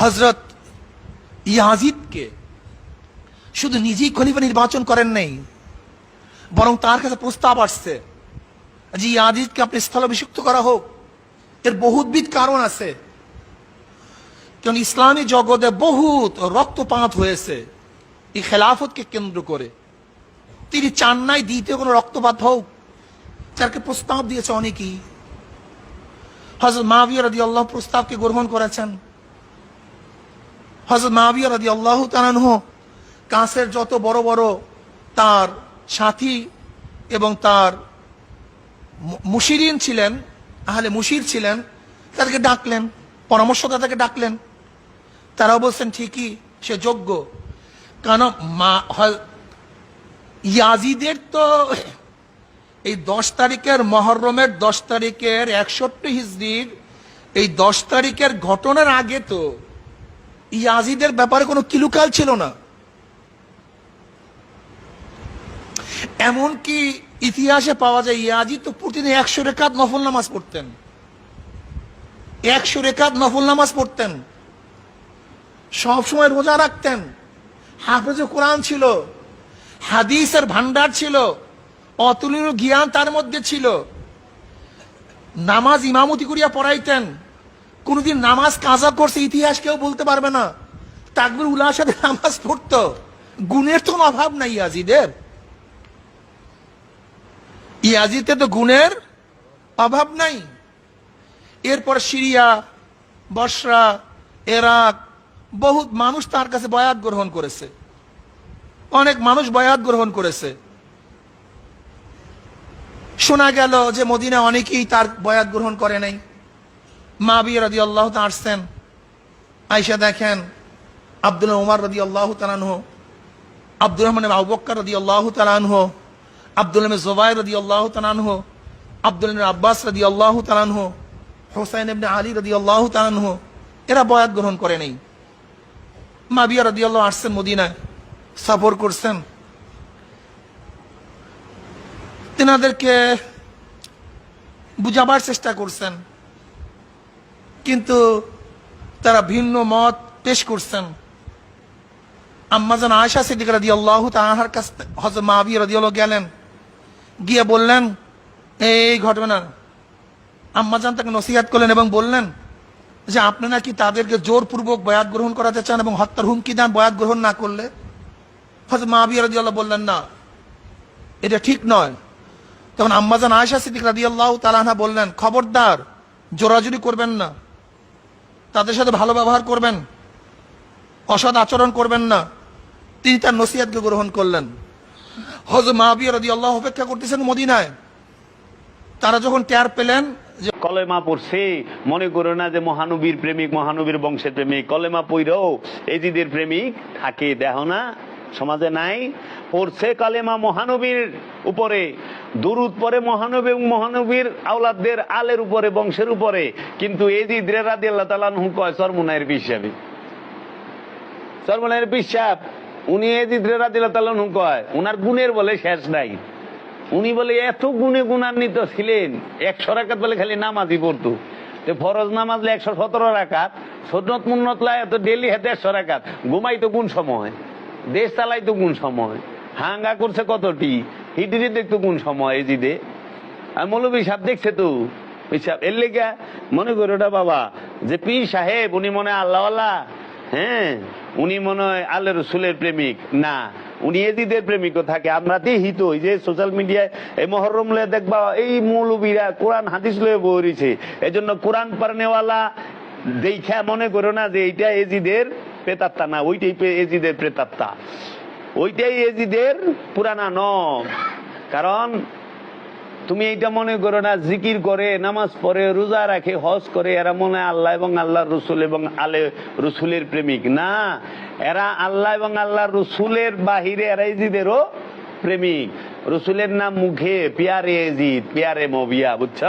হজরত ইয়াজিদকে শুধু নিজেই খলিফা নির্বাচন করেন নাই, বরং তার কাছে প্রস্তাব আসছে যে ইয়াজিদকে আপনি স্থলাভিষিক্ত করা হোক। এর বহুবিধ কারণ আছে। কারণ ইসলামী জগতে বহুত রক্তপাত হয়েছে এই খেলাফতকে কেন্দ্র করে। তিনি চান নাই দ্বিতীয় কোনো রক্তপাত হোক তাকে প্রস্তাব দিয়েছে অনেকেই। হজরত মাহবিয়া রাদি আল্লাহ প্রস্তাবকে গ্রহণ করেছেন। হজরত মাহবিয়া রাদি আল্লাহ তালানহ কাঁসের যত বড় বড় তার সাথী এবং তার মুশিরিন ছিলেন, আহলে মুশির ছিলেন, তাদেরকে ডাকলেন পরামর্শদাতাকে ডাকলেন। তারাও বলছেন, ঠিকই, সে যোগ্য। কেন মা ইয়াজিদের তো এই দশ তারিখের মহরমের দশ তারিখের একষট্টি হিজড়ির এই দশ তারিখের ঘটনার আগে তো ইয়াজিদের ব্যাপারে কোনো কিলুকাল ছিল না। এমনকি ইতিহাসে পাওয়া যায় ইয়াজিদ তো প্রতিদিন একশো রেখাত নফল নামাজ পড়তেন। একশো রেখাত নফল নামাজ পড়তেন। সব সময় রোজা রাখতেন। হাফেজ কোরআন ছিল। হাদিসের ভান্ডার ছিল। অতুলনীয় জ্ঞান তার মধ্যে ছিল। নামাজ ইমামতি করিয়া পড়াইতেন। কোনদিন নামাজ কাজা করছে ইতিহাস কেউ বলতে পারবে না। তাকবির উল্লার সাথে নামাজ পড়তো। গুণের তো অভাব নাই ইয়াজিদের। ইয়াজিতে তো গুণের অভাব নাই। এরপর সিরিয়া, বসরা, এরাক, বহুত মানুষ তার কাছে বয়াত গ্রহণ করেছে। অনেক মানুষ বয়াত গ্রহণ করেছে। শোনা গেল যে মদিনা অনেকেই তার বয়াত গ্রহণ করে নাই। মা বিয়ে রাজি আল্লাহ আসছেন আইসা দেখেন, আব্দুল উমার রদি আল্লাহ তালানহ আব্দুর রহমান আবক্কর রদি আল্লাহ তালানহ আব্দুল জোবাই রদি আল্লাহ তালানহ আব্দুল আব্বাস রদি আল্লাহ তালানহ হোসাইন ইবনে আলী রদি আল্লাহ তালানহ এরা বয়াত গ্রহণ করে নাই। মা বিয়া রদি আল্লাহ আসছেন মদিনায়। সফর করছেন। তেনাদেরকে বুঝাবার চেষ্টা করছেন। কিন্তু তারা ভিন্ন মত পেশ করছেন। আম্মাজান আয়সা সিদ্দিক রাদি আল্লাহ তাহার কাছ হজর মাহাবি রাদি আল্লাহ গেলেন। গিয়ে বললেন, এই ঘটনা আম্মাজান তাকে নসিহাত করলেন এবং বললেন যে, আপনি নাকি তাদেরকে জোরপূর্বক বয়াত গ্রহণ করাতে চান এবং হত্যার হুমকি দেন, বয়াত গ্রহণ না করলে? হজর মাহাবি রাদি আল্লাহ বললেন, না, এটা ঠিক নয়। তখন আম্মাজান আয়সা সিদ্দিক রাদি আল্লাহ তালাহা বললেন, খবরদার, জোরাজুরি করবেন না। তাদের সাথে ভালো ব্যবহার করবেন। অসৎ আচরণ করবেন না। তিনি তার নসিহাতকে গ্রহণ করলেন। হজ মাহবিয়া রদি আল্লাহ অপেক্ষা করতেছেন মদিনায়। তারা যখন টের পেলেন যে কলেমা পড়ছে, মনে করো না যে মহানবীর প্রেমিক, মহানবীর বংশের প্রেমিক। কলেমা পইরাও এজিদের প্রেমিক থাকে দেখো না, সমাজে নাই। পড়ছে কালেমা মহানবীর উপরে। দুরুদ পরে মহানবী এবং মহানবীর আওলাদদের আলের উপরে, বংশের উপরে। কিন্তু এজিদ রে রাদি আল্লাহ তালা নহু কয় সরমুনায়ের পিসাবি সরমুনায়ের পিসাব উনি এজিদ রে রাদি আল্লাহ কয়, উনার গুণের বলে শেষ নাই। উনি বলে, এত গুণে গুণান্বিত ছিলেন, একশো রাকাত বলে খালি নামাজই পড়তো। ফরজ নামাজ একশো সতেরো রাকাত, সন্নত মুন্নত লাই তো ডেলি হাতে একশো রাকাত। ঘুমাই তো কোন সময় দেশ চালাই তো কোন সময় হাঙ্গা করছে কতটি? হিটিরি দেখতো কোন সময় এজিদে আর মৌলবী সাহেব দেখছে তো? এর লেগা মনে করো ওটা বাবা, যে পীর সাহেব, উনি মনে আল্লাহ আল্লাহ হ্যাঁ উনি মনে হয় আল্লাহ রসুলের প্রেমিক। না, উনি এদিদের প্রেমিকও থাকে। আমরা হিত ওই যে সোশ্যাল মিডিয়ায় এই মহরম লয়ে দেখবা এই মৌলবীরা কোরআন, হাদিস লয়ে বইছে এই জন্য কোরআন পারনেওয়ালা দেখা মনে করো না যে এইটা এজিদের প্রেতাত্মা। না, ওইটাই এজিদের প্রেতাত্মা। ওইটাই এজিদের পুরানা ন কারণ তুমি এইটা মনে করো না, জিকির করে, নামাজ পড়ে, রোজা রাখে, হজ করে, এরা মনে আল্লাহ এবং আল্লাহ রসুল এবং আলে রসুলের প্রেমিক। না, এরা আল্লাহ এবং আল্লাহ রসুলের বাহিরে এরা এজিদেরও প্রেমিক। রসুলের নাম মুখে, পিয়ারে এজিদ, পিয়ারে মবিয়া, বুঝছ?